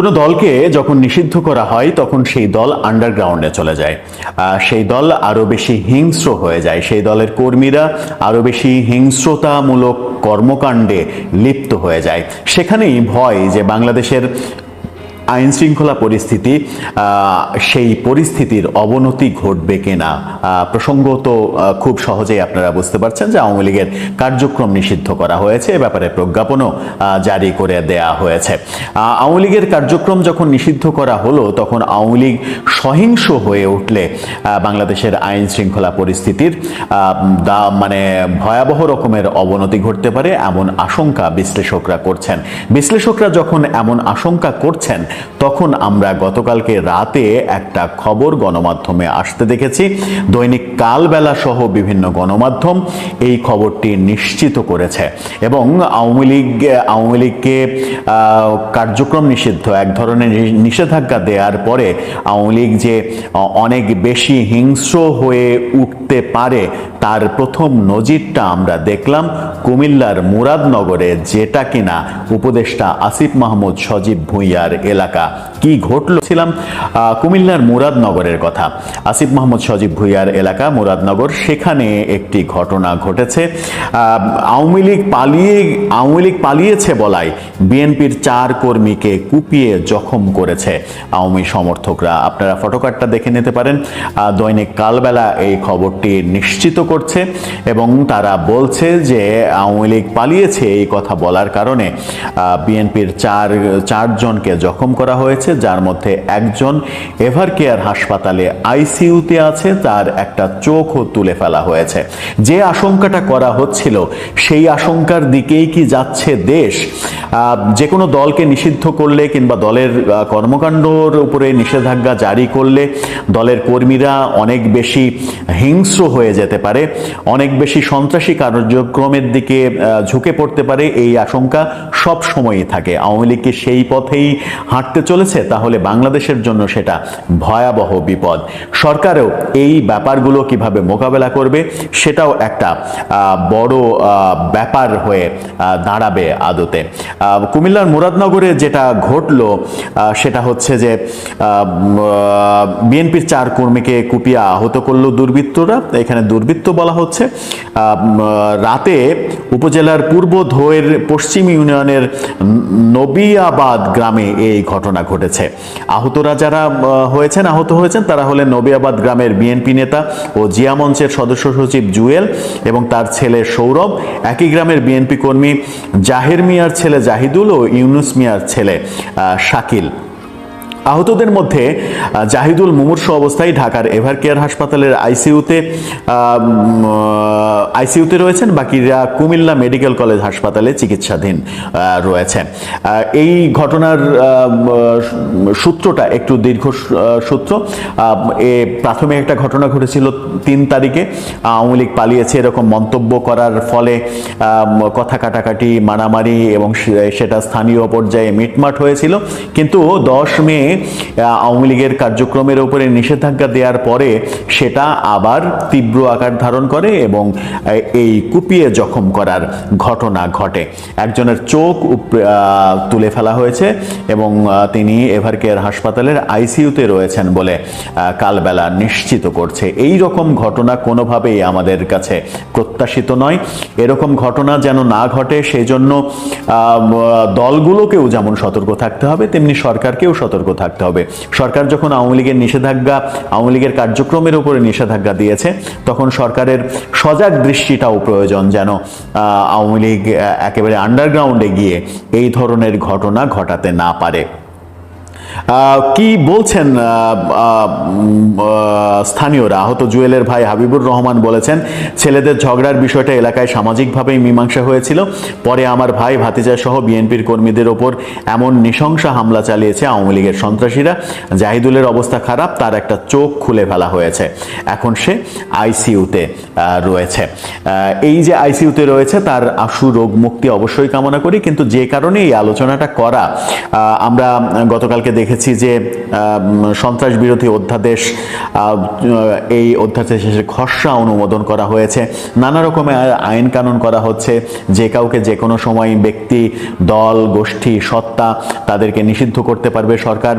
কোনো দলকে যখন নিষিদ্ধ করা হয়, তখন সেই দল আন্ডারগ্রাউন্ডে চলে যায়। সেই দল আরও বেশি হিংস্র হয়ে যায়। সেই দলের কর্মীরা আরও বেশি হিংস্রতামূলক কর্মকাণ্ডে লিপ্ত হয়ে যায়। সেখানেই ভয় যে বাংলাদেশের আইন শৃঙ্খলা পরিস্থিতি সেই পরিস্থিতির অবনতি ঘটবে কিনা? প্রসঙ্গত খুব সহজেই আপনারা বুঝতে পারছেন যে আওয়ামী লীগের কার্যক্রম নিষিদ্ধ করা হয়েছে। এ ব্যাপারে প্রজ্ঞাপনও জারি করে দেয়া হয়েছে। আওয়ামী লীগের কার্যক্রম যখন নিষিদ্ধ করা হলো, তখন আওয়ামী লীগ সহিংস হয়ে উঠলে বাংলাদেশের আইন শৃঙ্খলা পরিস্থিতির দা- মানে ভয়াবহ রকমের অবনতি ঘটতে পারে, এমন আশঙ্কা বিশ্লেষকরা করছেন। বিশ্লেষকরা যখন এমন আশঙ্কা করছেন তখন আমরা গতকালকে রাতে একটা খবর গণমাধ্যমে আসতে দেখেছি। দৈনিক কালবেলা সহ বিভিন্ন গণমাধ্যম এই খবরটি নিশ্চিত করেছে এবং আওয়ামী লীগ, আওয়ামী লীগকে কার্যক্রম নিষিদ্ধ, এক ধরনের নিষেধাজ্ঞা দেওয়ার পরে আওয়ামী লীগ যে অনেক বেশি হিংস্র হয়ে উঠতে পারে তার প্রথম নজিরটা আমরা দেখলাম কুমিল্লার মুরাদনগরে, যেটা কিনা উপদেষ্টা আসিফ মাহমুদ সজীব ভুঁইয়ার এলাকা sedekah কি ঘটল ছিলাম কুমিল্লার মুরাদনগরের কথা। আসিফ মাহমুদ সজীব ভুঁইয়ার এলাকা, মুরাদনগর, সেখানে একটি ঘটনা ঘটেছে। আওয়ামী লীগ পালিয়ে, আওয়ামী লীগ পালিয়েছে বলায় বিএনপির চার কর্মীকে কুপিয়ে জখম করেছে আওয়ামী সমর্থকরা। আপনারা ফটোকার্ডটা দেখে নিতে পারেন। দৈনিক কালবেলা এই খবরটি নিশ্চিত করছে এবং তারা বলছে যে আওয়ামী লীগ পালিয়েছে এই কথা বলার কারণে বিএনপির চার, চারজনকে জখম করা হয়েছে। যার মধ্যে একজন এভার কেয়ার হাসপাতালে আইসিইউতে আছে, তার একটা চোখও তুলে ফেলা হয়েছে। যে আশঙ্কাটা করা হচ্ছিল, সেই আশঙ্কার দিকেই কি যাচ্ছে দেশ? যে কোনো দলকে নিষিদ্ধ করলে কিংবা দলের কর্মকাণ্ডর উপরে নিষেধাজ্ঞা জারি করলে দলের কর্মীরা অনেক বেশি হিংস্র হয়ে যেতে পারে, অনেক বেশি সন্ত্রাসী কার্যক্রমের দিকে ঝুঁকে পড়তে পারে, এই আশঙ্কা সব সময়ই থাকে। আওয়ামী লীগ কি সেই পথেই হাঁটতে চলেছে। তাহলে বাংলাদেশের জন্য সেটা ভয়াবহ বিপদ। সরকারও এই ব্যাপারগুলো কীভাবে মোকাবেলা করবে, সেটাও একটা বড় ব্যাপার হয়ে দাঁড়াবে আদতে। কুমিল্লার মুরাদনগরে যেটা ঘটলো সেটা হচ্ছে যে বিএনপির চার কর্মীকে কুপিয়ে আহত করল দুর্বৃত্তরা। এখানে দুর্বৃত্ত বলা হচ্ছে। রাতে উপজেলার পূর্ব ধোয়ের পশ্চিম ইউনিয়নের নবিয়াবাদ গ্রামে এই ঘটনা ঘটেছে। আহতরা যারা হয়েছেন, আহত হয়েছেন, তারা হলেন নবিয়াবাদ গ্রামের বিএনপি নেতা ও জিয়া মঞ্চের সদস্য সচিব জুয়েল এবং তার ছেলে সৌরভ। একই গ্রামের বিএনপি কর্মী জাহের মিয়ার ছেলে জাহিদুল ও ইউনুস মিয়ার ছেলে শাকিল। আহতদের মধ্যে জাহিদুল মুমূর্ষ অবস্থায় ঢাকার এভার কেয়ার হাসপাতালের আইসিইউতে আইসিইউতে রয়েছেন। বাকিরা কুমিল্লা মেডিকেল কলেজ হাসপাতালে চিকিৎসাধীন রয়েছে। এই ঘটনার সূত্রটা একটু দীর্ঘ সূত্র। এ প্রাথমিক একটা ঘটনা ঘটেছিল তিন তারিখে। আওয়ামী লীগ পালিয়েছে এরকম মন্তব্য করার ফলে কথা কাটাকাটি, মারামারি এবং সেটা স্থানীয় পর্যায়ে মিটমাট হয়েছিল। কিন্তু দশ মে আওয়ামী লীগের কার্যক্রমের উপরে নিষেধাজ্ঞা দেওয়ার পরে সেটা আবার তীব্র আকার ধারণ করে এবং এই কুপিয়ে জখম করার ঘটনা ঘটে। একজনের চোখ তুলে ফেলা হয়েছে এবং তিনি এভার কেয়ার হাসপাতালের আইসিইউতে রয়েছেন বলে কালবেলা নিশ্চিত করছে। এই রকম ঘটনা কোনোভাবেই আমাদের কাছে প্রত্যাশিত নয়। এরকম ঘটনা যেন না ঘটে সেই জন্য দলগুলোকেও যেমন সতর্ক থাকতে হবে, তেমনি সরকারকেও সতর্ক থাকতে হবে। সরকার যখন আওয়ামী লীগের নিষেধাজ্ঞা, আওয়ামী লীগের কার্যক্রমের উপরে নিষেধাজ্ঞা দিয়েছে, তখন সরকারের সজাগ দৃষ্টিটাও প্রয়োজন যেন আওয়ামী লীগ একেবারে আন্ডারগ্রাউন্ডে গিয়ে এই ধরনের ঘটনা ঘটাতে না পারে। কি বলছেন স্থানীয়রা? আহত জুয়েলের ভাই হাবিবুর রহমান বলেছেন, ছেলেদের ঝগড়ার বিষয়টা এলাকায় সামাজিকভাবেই মীমাংসা হয়েছিল। পরে আমার ভাই ভাতিজা সহ বিএনপির কর্মীদের ওপর এমন নৃশংস হামলা চালিয়েছে আওয়ামী লীগের সন্ত্রাসীরা। জাহিদুলের অবস্থা খারাপ, তার একটা চোখ খুলে ফেলা হয়েছে। এখন সে আইসিইউতে রয়েছে। এই যে আইসিইউতে রয়েছে, তার আশু রোগ মুক্তি অবশ্যই কামনা করি, কিন্তু যে কারণে এই আলোচনাটা করা আমরা গতকালকে দেখেছি যে সন্ত্রাস বিরোধী অধ্যাদেশ এই অধ্যাদেশের খসড়া অনুমোদন করা হয়েছে। নানা রকমের আইন কানুন করা হচ্ছে। যে কাউকে যে কোনো সময় ব্যক্তি, দল, গোষ্ঠী, সত্তা তাদেরকে নিষিদ্ধ করতে পারবে। সরকার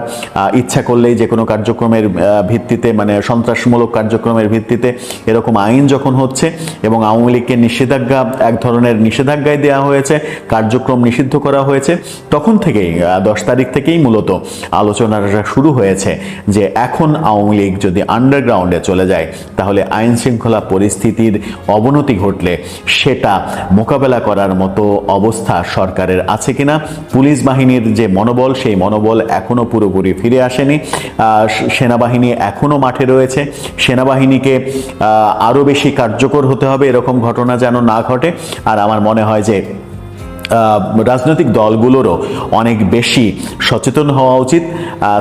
ইচ্ছা করলেই যে কোনো কার্যক্রমের ভিত্তিতে মানে সন্ত্রাসমূলক কার্যক্রমের ভিত্তিতে এরকম আইন যখন হচ্ছে এবং আওয়ামী লীগকে নিষেধাজ্ঞা, এক ধরনের নিষেধাজ্ঞায় দেওয়া হয়েছে, কার্যক্রম নিষিদ্ধ করা হয়েছে, তখন থেকেই দশ তারিখ থেকেই মূলত আলোচনাটা শুরু হয়েছে যে এখন আওয়ামী লীগ যদি আন্ডারগ্রাউন্ডে চলে যায়, তাহলে আইন শৃঙ্খলা পরিস্থিতির অবনতি ঘটলে সেটা মোকাবেলা করার মতো অবস্থা সরকারের আছে কিনা, পুলিশ বাহিনীর যে মনোবল, সেই মনোবল এখনও পুরোপুরি ফিরে আসেনি। সেনাবাহিনী এখনও মাঠে রয়েছে। সেনাবাহিনীকে আরও বেশি কার্যকর হতে হবে, এরকম ঘটনা যেন না ঘটে। আর আমার মনে হয় যে রাজনৈতিক দলগুলোরও অনেক বেশি সচেতন হওয়া উচিত।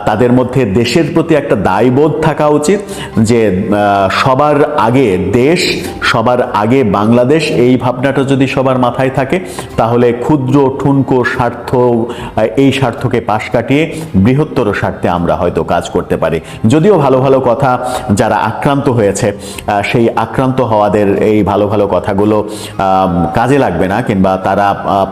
তাদের মধ্যে দেশের প্রতি একটা দায়বোধ থাকা উচিত যে সবার আগে দেশ, সবার আগে বাংলাদেশ, এই ভাবনাটা যদি সবার মাথায় থাকে, তাহলে ক্ষুদ্র, ঠুনকো স্বার্থ এই স্বার্থকে পাশ কাটিয়ে বৃহত্তর স্বার্থে আমরা হয়তো কাজ করতে পারি। যদিও ভালো ভালো কথা যারা আক্রান্ত হয়েছে সেই আক্রান্ত হওয়াদের এই ভালো ভালো কথাগুলো কাজে লাগবে না, কিংবা তারা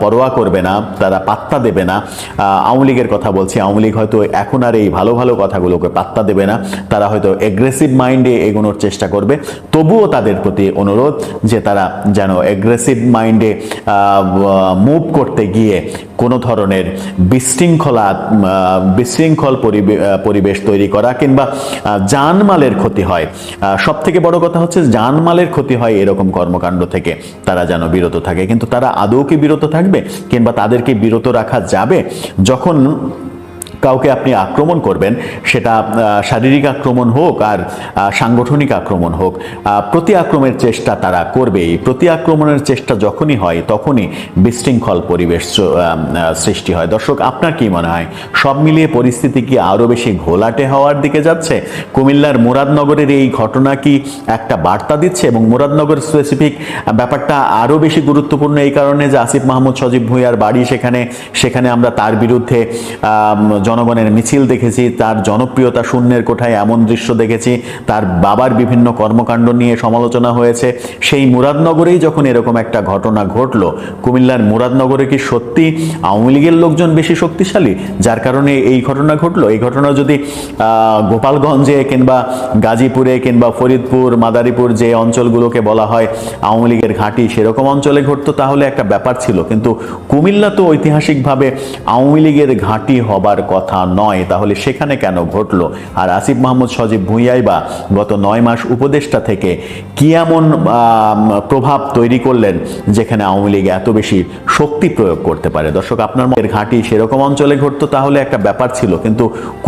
পরোয়া করবে না, তারা পাত্তা দেবে না। আওয়ামী লীগের কথা বলছি, আওয়ামী লীগ হয়তো এখন আর এই ভালো ভালো কথাগুলোকে পাত্তা দেবে না, তারা হয়তো এগ্রেসিভ মাইন্ডে এগোনোর চেষ্টা করবে। তবুও তাদের প্রতি অনুরোধ যে তারা যেন এগ্রেসিভ মাইন্ডে মুভ করতে গিয়ে কোনো ধরনের বিশৃঙ্খলা বিশৃঙ্খল পরিবে- পরিবেশ তৈরি করা কিংবা জানমালের ক্ষতি হয়। সব থেকে বড় কথা হচ্ছে জানমালের ক্ষতি হয় এরকম কর্মকাণ্ড থেকে তারা যেন বিরত থাকে। কিন্তু তারা আদৌ কি বিরত থাকবে? কিংবা তাদেরকে বিরত রাখা যাবে যখন কাউকে আপনি আক্রমণ করবেন, সেটা শারীরিক আক্রমণ হোক আর সাংগঠনিক আক্রমণ হোক প্রতি আক্রমণের চেষ্টা তারা করবেই। প্রতি আক্রমণের চেষ্টা যখনই হয়, তখনই বিশৃঙ্খল পরিবেশ সৃষ্টি হয়। দর্শক, আপনার কি মনে হয়? সব মিলিয়ে পরিস্থিতি কি আরও বেশি ঘোলাটে হওয়ার দিকে যাচ্ছে? কুমিল্লার মুরাদনগরের এই ঘটনা কি একটা বার্তা দিচ্ছে এবং মুরাদনগর স্পেসিফিক ব্যাপারটা আরও বেশি গুরুত্বপূর্ণ এই কারণে যে আসিফ মাহমুদ সজীব ভুঁইয়ার বাড়ি সেখানে সেখানে আমরা তার বিরুদ্ধে জনগণের মিছিল দেখেছি, তার জনপ্রিয়তা শূন্যের কোঠায় এমন দৃশ্য দেখেছি, তার বাবার বিভিন্ন কর্মকাণ্ড নিয়ে সমালোচনা হয়েছে। সেই মুরাদনগরেই যখন এরকম একটা ঘটনা ঘটলো, কুমিল্লার মুরাদনগরে কি সত্যি আওয়ামী লীগের লোকজন বেশি শক্তিশালী? যার কারণে এই ঘটনা ঘটলো? এই ঘটনা যদি গোপালগঞ্জে কিংবা গাজীপুরে কিংবা ফরিদপুর, মাদারীপুর যে অঞ্চলগুলোকে বলা হয় আওয়ামী লীগের ঘাঁটি, সেরকম অঞ্চলে ঘটতো, তাহলে একটা ব্যাপার ছিল। কিন্তু কুমিল্লা তো ঐতিহাসিকভাবে আওয়ামী লীগের ঘাঁটি হবার কথা নয়। তাহলে সেখানে কেন ঘটলো? আর আসিফ মাহমুদ সজীব ভুঁইয়াই বা গত নয় মাস উপদেষ্টা থেকে কি এমন প্রভাব তৈরি করলেন যেখানে আওয়ামী লীগ এত বেশি শক্তি প্রয়োগ করতে পারে? দর্শক, আপনার ঘাঁটি সেরকম অঞ্চলে ঘটতো তাহলে একটা ব্যাপার ছিল, কিন্তু